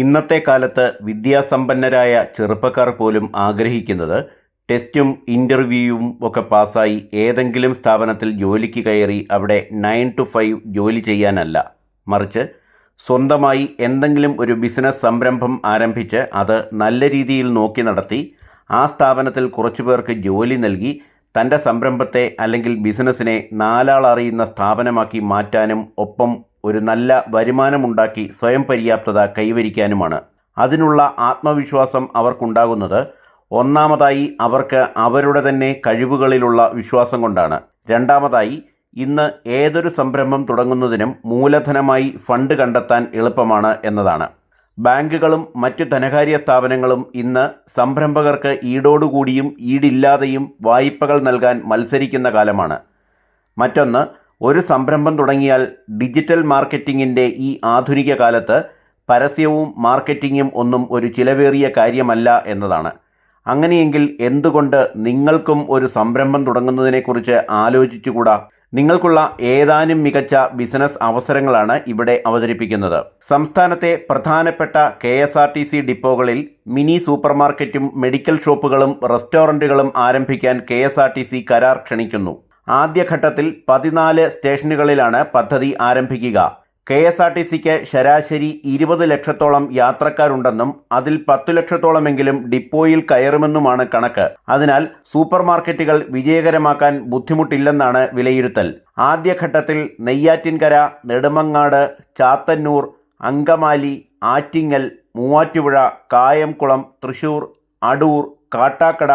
ഇന്നത്തെ കാലത്ത് വിദ്യാസമ്പന്നരായ ചെറുപ്പക്കാർ പോലും ആഗ്രഹിക്കുന്നത് ടെസ്റ്റും ഇന്റർവ്യൂവും ഒക്കെ പാസ്സായി ഏതെങ്കിലും സ്ഥാപനത്തിൽ ജോലിക്ക് കയറി അവിടെ നയൻ ടു ഫൈവ് ജോലി ചെയ്യാനല്ല. മറിച്ച് സ്വന്തമായി എന്തെങ്കിലും ഒരു ബിസിനസ് സംരംഭം ആരംഭിച്ച് അത് നല്ല രീതിയിൽ നോക്കി നടത്തി ആ സ്ഥാപനത്തിൽ കുറച്ചു പേർക്ക് ജോലി നൽകി തന്റെ സംരംഭത്തെ അല്ലെങ്കിൽ ബിസിനസ്സിനെ നാലാളറിയുന്ന സ്ഥാപനമാക്കി മാറ്റാനും ഒപ്പം ഒരു നല്ല വരുമാനമുണ്ടാക്കി സ്വയം പര്യാപ്തത കൈവരിക്കാനുമാണ്. അതിനുള്ള ആത്മവിശ്വാസം അവർക്കുണ്ടാകുന്നത് ഒന്നാമതായി അവർക്ക് അവരുടെ തന്നെ കഴിവുകളിലുള്ള വിശ്വാസം കൊണ്ടാണ്. രണ്ടാമതായി ഇന്ന് ഏതൊരു സംരംഭം തുടങ്ങുന്നതിനും മൂലധനമായി ഫണ്ട് കണ്ടെത്താൻ എളുപ്പമാണ് എന്നതാണ്. ബാങ്കുകളും മറ്റ് ധനകാര്യ സ്ഥാപനങ്ങളും ഇന്ന് സംരംഭകർക്ക് ഈടോടുകൂടിയും ഈടില്ലാതെയും വായ്പകൾ നൽകാൻ മത്സരിക്കുന്ന കാലമാണ്. മറ്റൊന്ന് ഒരു സംരംഭം തുടങ്ങിയാൽ ഡിജിറ്റൽ മാർക്കറ്റിങ്ങിന്റെ ഈ ആധുനിക കാലത്ത് പരസ്യവും മാർക്കറ്റിങ്ങും ഒന്നും ഒരു ചിലവേറിയ കാര്യമല്ല എന്നതാണ്. അങ്ങനെയെങ്കിൽ എന്തുകൊണ്ട് നിങ്ങൾക്കും ഒരു സംരംഭം തുടങ്ങുന്നതിനെക്കുറിച്ച് ആലോചിച്ചുകൂടാ? നിങ്ങൾക്കുള്ള ഏതാനും മികച്ച ബിസിനസ് അവസരങ്ങളാണ് ഇവിടെ അവതരിപ്പിക്കുന്നത്. സംസ്ഥാനത്തെ പ്രധാനപ്പെട്ട K S R T C ഡിപ്പോകളിൽ mini സൂപ്പർമാർക്കറ്റും മെഡിക്കൽ ഷോപ്പുകളും റെസ്റ്റോറന്റുകളും ആരംഭിക്കാൻ K S R T C കരാർ ക്ഷണിക്കുന്നു. ആദ്യഘട്ടത്തിൽ പതിനാല് സ്റ്റേഷനുകളിലാണ് പദ്ധതി ആരംഭിക്കുക. കെ എസ് ആർ ടി സിക്ക് ശരാശരി ഇരുപത് ലക്ഷത്തോളം യാത്രക്കാരുണ്ടെന്നും അതിൽ പത്തു ലക്ഷത്തോളമെങ്കിലും ഡിപ്പോയിൽ കയറുമെന്നുമാണ് കണക്ക്. അതിനാൽ സൂപ്പർ മാർക്കറ്റുകൾ വിജയകരമാക്കാൻ ബുദ്ധിമുട്ടില്ലെന്നാണ് വിലയിരുത്തൽ. ആദ്യഘട്ടത്തിൽ നെയ്യാറ്റിൻകര നെടുമങ്ങാട് ചാത്തന്നൂർ അങ്കമാലി ആറ്റിങ്ങൽ മൂവാറ്റുപുഴ കായംകുളം തൃശൂർ അടൂർ കാട്ടാക്കട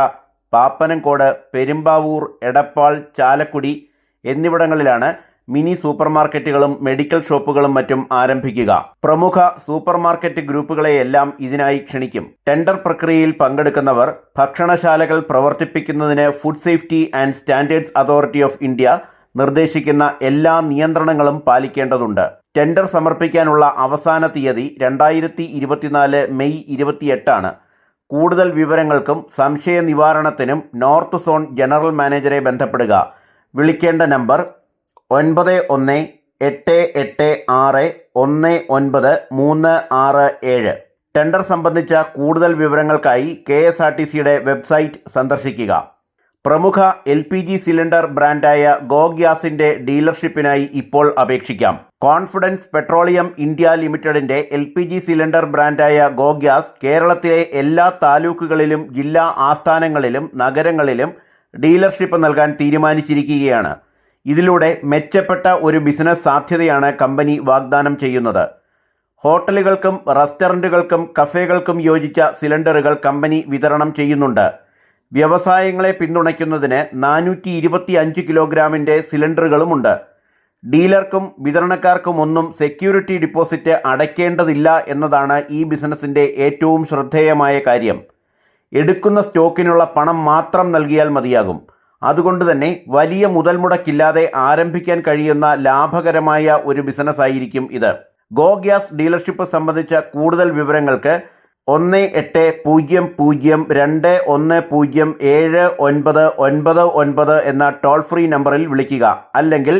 പാപ്പനംകോട് പെരുമ്പാവൂർ എടപ്പാൾ ചാലക്കുടി എന്നിവിടങ്ങളിലാണ് മിനി സൂപ്പർമാർക്കറ്റുകളും മെഡിക്കൽ ഷോപ്പുകളും മറ്റും ആരംഭിക്കുക. പ്രമുഖ സൂപ്പർമാർക്കറ്റ് ഗ്രൂപ്പുകളെയെല്ലാം ഇതിനായി ക്ഷണിക്കും. ടെൻഡർ പ്രക്രിയയിൽ പങ്കെടുക്കുന്നവർ ഭക്ഷണശാലകൾ പ്രവർത്തിപ്പിക്കുന്നതിന് food safety and standards authority of India നിർദ്ദേശിക്കുന്ന എല്ലാ നിയന്ത്രണങ്ങളും പാലിക്കേണ്ടതുണ്ട്. ടെൻഡർ സമർപ്പിക്കാനുള്ള അവസാന തീയതി രണ്ടായിരത്തി മെയ് ഇരുപത്തിയെട്ടാണ്. കൂടുതൽ വിവരങ്ങൾക്കും സംശയ നിവാരണത്തിനും നോർത്ത് സോൺ ജനറൽ മാനേജറെ ബന്ധപ്പെടുക. വിളിക്കേണ്ട നമ്പർ ഒൻപത് ഒന്ന് എട്ട് എട്ട് ആറ് ഒന്ന് ഒൻപത് മൂന്ന് ആറ് ഏഴ്. ടെൻഡർ സംബന്ധിച്ച കൂടുതൽ വിവരങ്ങൾക്കായി കെ എസ് ആർ ടി സിയുടെ വെബ്സൈറ്റ് സന്ദർശിക്കുക. പ്രമുഖ എൽ പി ജി സിലിണ്ടർ ബ്രാൻഡായ ഗോ ഗ്യാസിന്റെ ഡീലർഷിപ്പിനായി ഇപ്പോൾ അപേക്ഷിക്കാം. കോൺഫിഡൻസ് പെട്രോളിയം ഇന്ത്യ ലിമിറ്റഡിന്റെ എൽ പി ജി സിലിണ്ടർ ബ്രാൻഡായ ഗോ ഗ്യാസ് കേരളത്തിലെ എല്ലാ താലൂക്കുകളിലും ജില്ലാ ആസ്ഥാനങ്ങളിലും നഗരങ്ങളിലും ഡീലർഷിപ്പ് നൽകാൻ തീരുമാനിച്ചിരിക്കുകയാണ്. ഇതിലൂടെ മെച്ചപ്പെട്ട ഒരു ബിസിനസ് സാധ്യതയാണ് കമ്പനി വാഗ്ദാനം ചെയ്യുന്നത്. ഹോട്ടലുകൾക്കും റെസ്റ്റോറന്റുകൾക്കും കഫേകൾക്കും യോജിച്ച സിലിണ്ടറുകൾ കമ്പനി വിതരണം ചെയ്യുന്നുണ്ട്. വ്യവസായങ്ങളെ പിന്തുണയ്ക്കുന്നതിന് നാനൂറ്റി ഇരുപത്തി അഞ്ച് കിലോഗ്രാമിന്റെ സിലിണ്ടറുകളുമുണ്ട്. ഡീലർക്കും വിതരണക്കാർക്കും ഒന്നും സെക്യൂരിറ്റി ഡിപ്പോസിറ്റ് അടയ്ക്കേണ്ടതില്ല എന്നതാണ് ഈ ബിസിനസ്സിന്റെ ഏറ്റവും ശ്രദ്ധേയമായ കാര്യം. എടുക്കുന്ന സ്റ്റോക്കിനുള്ള പണം മാത്രം നൽകിയാൽ മതിയാകും. അതുകൊണ്ട് തന്നെ വലിയ മുതൽ മുടക്കില്ലാതെ ആരംഭിക്കാൻ കഴിയുന്ന ലാഭകരമായ ഒരു ബിസിനസ്സായിരിക്കും ഇത്. ഗോ ഗ്യാസ് ഡീലർഷിപ്പ് സംബന്ധിച്ച കൂടുതൽ വിവരങ്ങൾക്ക് ഒന്ന് എട്ട് പൂജ്യം പൂജ്യം രണ്ട് ഒന്ന് പൂജ്യം ഏഴ് ഒൻപത് ഒൻപത് ഒൻപത് എന്ന ടോൾ ഫ്രീ നമ്പറിൽ വിളിക്കുക. അല്ലെങ്കിൽ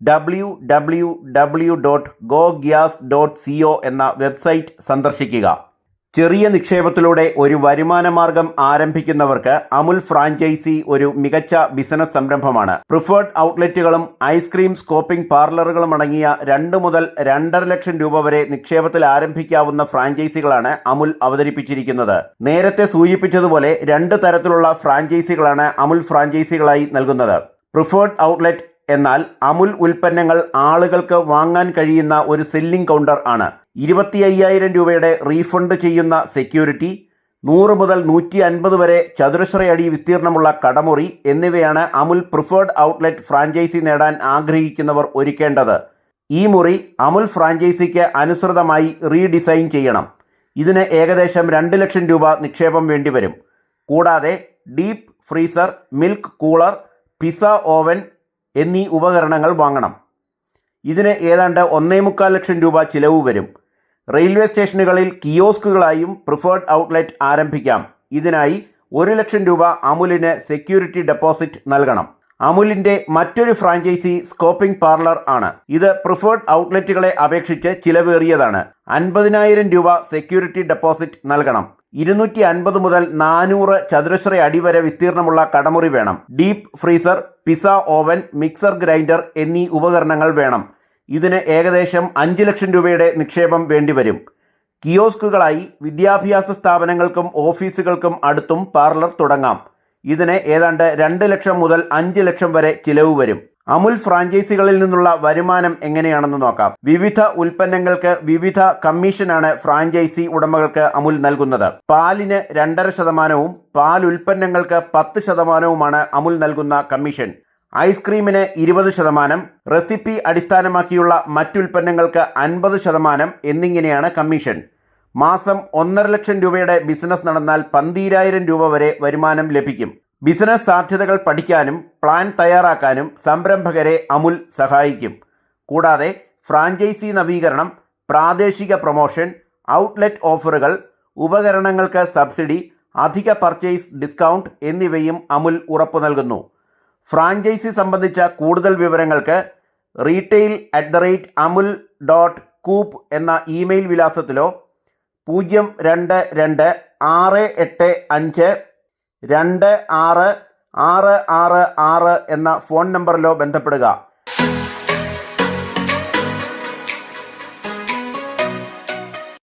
W W W dot Go gas dot C O എന്ന വെബ്സൈറ്റ് സന്ദർശിക്കുക. ചെറിയ നിക്ഷേപത്തിലൂടെ ഒരു വരുമാന മാർഗം ആരംഭിക്കുന്നവർക്ക് അമുൽ ഫ്രാഞ്ചൈസി ഒരു മികച്ച ബിസിനസ് സംരംഭമാണ്. പ്രിഫേർഡ് ഔട്ട്ലെറ്റുകളും ഐസ്ക്രീം സ്കോപ്പിംഗ് പാർലറുകളും അടങ്ങിയ രണ്ട് മുതൽ രണ്ടര ലക്ഷം രൂപ വരെ നിക്ഷേപത്തിൽ ആരംഭിക്കാവുന്ന ഫ്രാഞ്ചൈസികളാണ് അമുൽ അവതരിപ്പിച്ചിരിക്കുന്നത്. നേരത്തെ സൂചിപ്പിച്ചതുപോലെ രണ്ട് തരത്തിലുള്ള ഫ്രാഞ്ചൈസികളാണ് അമുൽ ഫ്രാഞ്ചൈസികളായി നൽകുന്നത്. പ്രിഫേർഡ് ഔട്ട്ലെറ്റ് എന്നാൽ അമുൽ ഉൽപ്പന്നങ്ങൾ ആളുകൾക്ക് വാങ്ങാൻ കഴിയുന്ന ഒരു സെല്ലിംഗ് കൗണ്ടർ ആണ്. ഇരുപത്തി അയ്യായിരം രൂപയുടെ റീഫണ്ട് ചെയ്യുന്ന സെക്യൂരിറ്റി നൂറ് മുതൽ നൂറ്റി അൻപത് വരെ ചതുരശ്ര അടി വിസ്തീർണമുള്ള കടമുറി എന്നിവയാണ് അമുൽ പ്രിഫേർഡ് ഔട്ട്ലെറ്റ് ഫ്രാഞ്ചൈസി നേടാൻ ആഗ്രഹിക്കുന്നവർ ഒരുക്കേണ്ടത്. ഈ മുറി അമുൽ ഫ്രാഞ്ചൈസിക്ക് അനുസൃതമായി റീഡിസൈൻ ചെയ്യണം. ഇതിന് ഏകദേശം രണ്ട് ലക്ഷം രൂപ നിക്ഷേപം വേണ്ടിവരും. കൂടാതെ deep freezer milk cooler pizza oven എന്നീ ഉപകരണങ്ങൾ വാങ്ങണം. ഇതിന് ഏതാണ്ട് ഒന്നേ മുക്കാൽ ലക്ഷം രൂപ ചിലവ് വരും. റെയിൽവേ സ്റ്റേഷനുകളിൽ കിയോസ്കുകളായും പ്രിഫേർഡ് ഔട്ട്ലെറ്റ് ആരംഭിക്കാം. ഇതിനായി ഒരു ലക്ഷം രൂപ അമുലിന് സെക്യൂരിറ്റി ഡെപ്പോസിറ്റ് നൽകണം. അമുലിന്റെ മറ്റൊരു ഫ്രാഞ്ചൈസി സ്കോപ്പിംഗ് പാർലർ ആണ്. ഇത് പ്രിഫേർഡ് ഔട്ട്ലെറ്റുകളെ അപേക്ഷിച്ച് ചിലവേറിയതാണ്. അൻപതിനായിരം രൂപ സെക്യൂരിറ്റി ഡെപ്പോസിറ്റ് നൽകണം. ഇരുന്നൂറ്റി അൻപത് മുതൽ നാനൂറ് ചതുരശ്ര അടി വരെ വിസ്തീർണമുള്ള കടമുറി വേണം. Deep freezer pizza oven mixer grinder എന്നീ ഉപകരണങ്ങൾ വേണം. ഇതിന് ഏകദേശം അഞ്ച് ലക്ഷം രൂപയുടെ നിക്ഷേപം വേണ്ടിവരും. കിയോസ്കുകളായി വിദ്യാഭ്യാസ സ്ഥാപനങ്ങൾക്കും ഓഫീസുകൾക്കും അടുത്തും പാർലർ തുടങ്ങാം. ഇതിന് ഏതാണ്ട് രണ്ട് ലക്ഷം മുതൽ അഞ്ച് ലക്ഷം വരെ ചിലവ് വരും. അമുൽ ഫ്രാഞ്ചൈസികളിൽ നിന്നുള്ള വരുമാനം എങ്ങനെയാണെന്ന് നോക്കാം. വിവിധ ഉൽപ്പന്നങ്ങൾക്ക് വിവിധ കമ്മീഷനാണ് ഫ്രാഞ്ചൈസി ഉടമകൾക്ക് അമുൽ നൽകുന്നത്. പാലിന് രണ്ടര ശതമാനവും പാൽ ഉൽപ്പന്നങ്ങൾക്ക് പത്ത് ശതമാനവുമാണ് അമുൽ നൽകുന്ന കമ്മീഷൻ. ഐസ്ക്രീമിന് ഇരുപത് ശതമാനം റെസിപ്പി അടിസ്ഥാനമാക്കിയുള്ള മറ്റുൽപ്പന്നങ്ങൾക്ക് അൻപത് ശതമാനം എന്നിങ്ങനെയാണ് കമ്മീഷൻ. മാസം ഒന്നര ലക്ഷം രൂപയുടെ ബിസിനസ് നടന്നാൽ പന്തീരായിരം രൂപ വരെ വരുമാനം ലഭിക്കും. ബിസിനസ് സാധ്യതകൾ പഠിക്കാനും പ്ലാൻ തയ്യാറാക്കാനും സംരംഭകരെ അമുൽ സഹായിക്കും. കൂടാതെ ഫ്രാഞ്ചൈസി നവീകരണം പ്രാദേശിക പ്രൊമോഷൻ ഔട്ട്ലെറ്റ് ഓഫറുകൾ ഉപകരണങ്ങൾക്ക് സബ്സിഡി അധിക പർച്ചേസ് ഡിസ്കൗണ്ട് എന്നിവയും അമുൽ ഉറപ്പു നൽകുന്നു. ഫ്രാഞ്ചൈസി സംബന്ധിച്ച കൂടുതൽ വിവരങ്ങൾക്ക് retail at the rate Amul dot coop എന്ന ഇമെയിൽ വിലാസത്തിലോ പൂജ്യം രണ്ട് രണ്ട് ആറ് എട്ട് അഞ്ച് രണ്ട് ആറ് ആറ് ആറ് ആറ് എന്ന ഫോൺ നമ്പറിലോ ബന്ധപ്പെടുക.